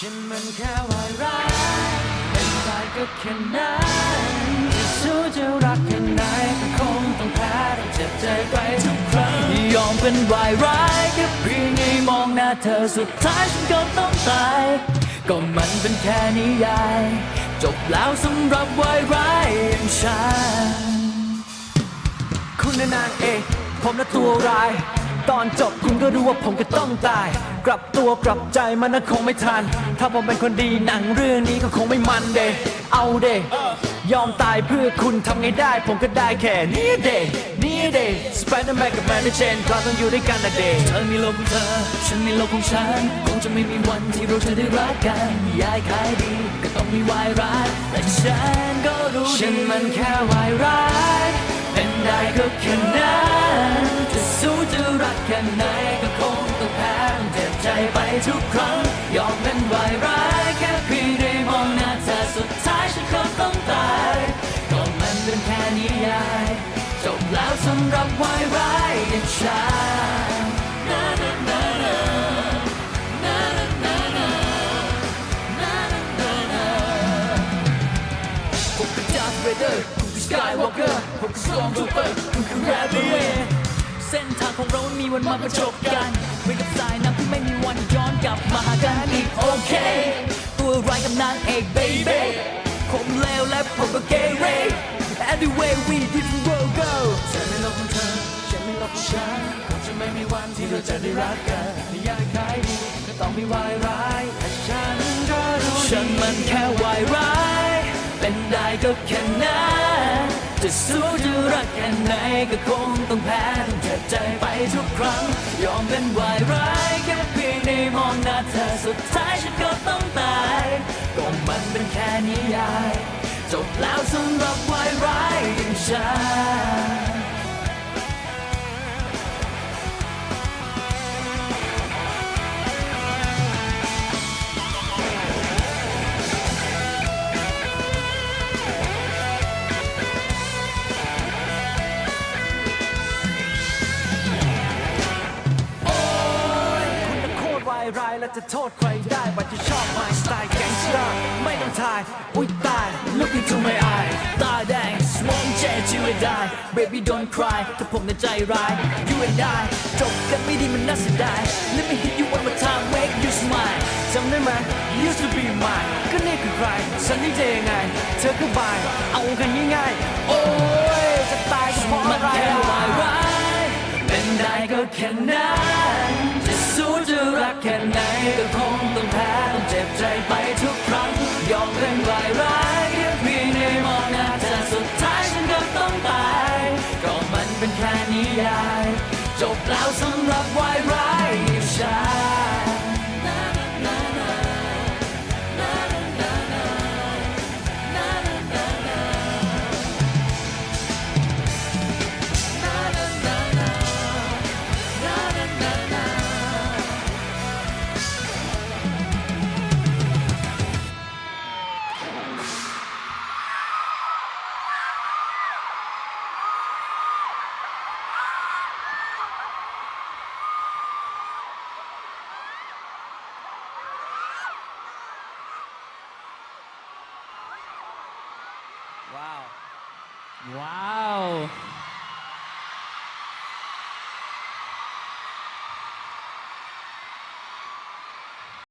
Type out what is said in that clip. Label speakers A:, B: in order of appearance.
A: ฉันมันแค่วายร้ายเป็น
B: ตา
A: ยก็แค่นั้นจะสู้จะรักแค่ไหนก็คงต้องแพ้ต้องเจ็บใจไปท
B: ุกครั้งยอมเป็นวายร้ายแค่เพียงให้มองหน้าเธอสุดท้ายฉันก็ต้องตาย ก็มันเป็นแค่นิยาย จบแล้วสำหรับวายร้ายอย่างฉัน
A: คุณนานเอกผมและตัวร้าย ตอนจบคุณก็รู้ว่าผมก็ต้องตาย กลับตัวกลับใจมันน่ะคงไม่ทัน ถ้าผมเป็นคนดีหนังเรื่องนี้ก็คงไม่มันเดเอาเดยอมตายเพื่อคุณทำไงได้ ผมก็ได้แค่นี้เดนี่เดสไปเดอร์แมนกับแมนเชนเราต้องอยู่ด้วยกันนะเดเธ
B: อมีโลกของเธอ ฉันมีโลกของฉัน คงจะไม่มีวันที่เราจะได้รักกันยายขายดีก็ต้องมีวายร้ายแต่ฉันก็รู้
A: ฉันมันแค่วายร้าย
B: เป็นได้ก็แค่นั้น แค่ไหนก็คงต้องแพ้ต้องเจ็บใจไปทุกครั้ง ยอมเป็นวายร้ายแค่เพียงได้มองหน้าเธอสุดท้ายฉันก็ต้องตายก็มันเป็นแค่นิยายจบแล้วสำหรับวายร้ายอย่างฉันผมคือจาร์ธเวเดอร์คุณคือสกายวอล์กเกอร์ผมคือสตอมทูเปอร์คุณคือแรปเปอร์ เส้นทางของเราไม่มีวันมาประจบกันเหมือนกับสายน้ำที่ไม่มีวันย้อนกลับมาหากันอีกโอเค ตัวร้ายกับนางเอก baby ผมเลวและผมก็เกเร Anyway we different world go
A: เธอไม่ลกของเธอฉันไม่ลกของฉันคงจะไม่มีวันที่เราจะได้รักกันนิยายขายดีก็ต้องมีวายร้ายแต่ฉันก็รู้ฉ
B: ั
A: น
B: มันแค่วายร้าย เป็นได้ก็แค่นั้น จะสู้จะรักแค่ไหนก็คงต้องแพ้ต้องเจ็บใจไปทุกครั้ง ยอมเป็นวายร้ายแค่เพียงได้มองหน้าเธอสุดท้ายฉันก็ต้องตายก็มันเป็นแค่นิยาย จบแล้วสำหรับวายร้ายอย่างฉัน
A: รวายร้ายแล้วจะโทษใครได้ว่าจะชอบ my style gangster ไม่ต้องทาย อุ้ยตาย Look into my eye
B: ตาแดง smoke jet you and I baby don't cry ถ้าผมในใจร้าย you and I จบกันไม่ดีมันน่าเสียดาย Let me hit you one more time make you smile
A: จำได้ไหม used to be mine ก็นี่คือใครฉันนี่จะยังไง เธอคือบาย เอากันง่ายๆ โอ้ยจะตายก็เพราะมัอะนไรแค่วายร้
B: ายเป็นได้ก็แค่นั้น สู้จะรักแค่ไหนก็คงต้องแพ้ต้องเจ็บใจไปทุกครั้งยอมเป็นรายร้าย Wow.